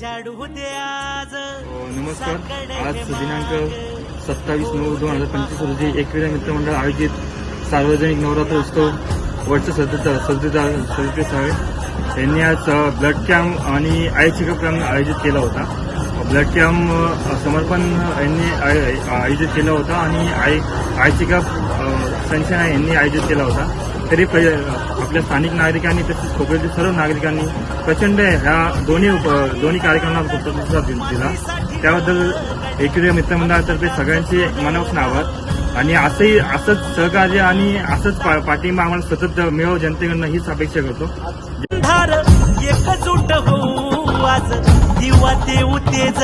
झाडू दे आज. नमस्कार. आज दिनांक सत्तावीस नऊ दोन हजार पंचवीस रोजी एकविरा मित्रमंडळ आयोजित सार्वजनिक नवरात्र उत्सव वरच्या सदस्य सदस्यदार सदस्य साहेब यांनी आज ब्लड कॅम्प आणि आय चेकअप कॅम्प आयोजित केला होता. ब्लड कॅम्प समर्पण यांनी आय- आयोजित केला होता आणि आय आय चेकअप संशय यांनी आयोजित केला होता. तरी आपल्या स्थानिक नागरिकांनी तसेच कोकणातील सर्व नागरिकांनी प्रचंड ह्या दोन्ही उप- दोन्ही कार्यक्रमाला प्रतिसाद दिला. त्याबद्दल एकविरा मित्रमंडळातर्फे सगळ्यांचे मनापासून आभार. आणि असंही असंच सहकार्य आणि असंच पा- पाठिंबा आम्हाला सतत मिळव जनतेकडनं हीच अपेक्षा करतो. दिवा देऊ तेज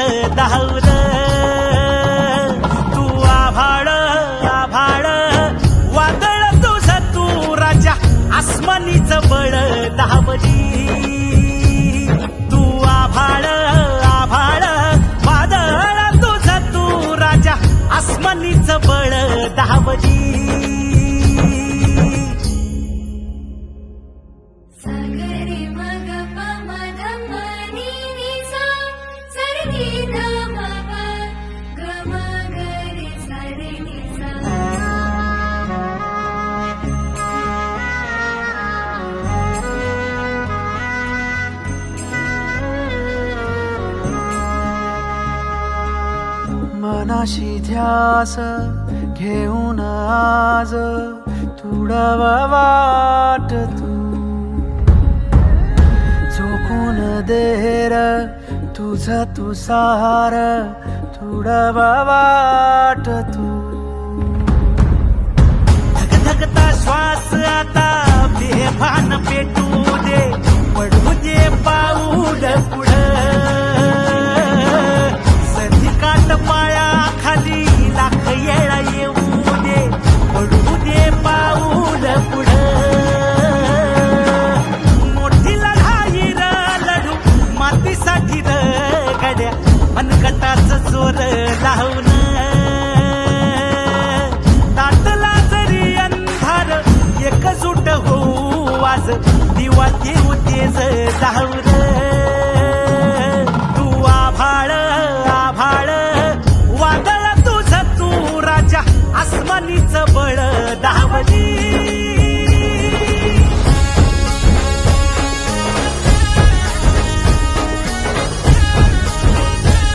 तू आभाळ You. मनाशी ध्यास घेऊन आज तुडवा वाट तू. झोकून देर तुझ तू सार तुडवा वाट तू. धगधगता श्वास लाख येळा येऊ दे. पडू दे पाऊल पुढं. मोठी लढाई र लढू मातीसाठी र गड्या मनगटाच जोर लावून ताटला जरी अंधार एकजूट होऊ आज दिवा देऊ तेज धावून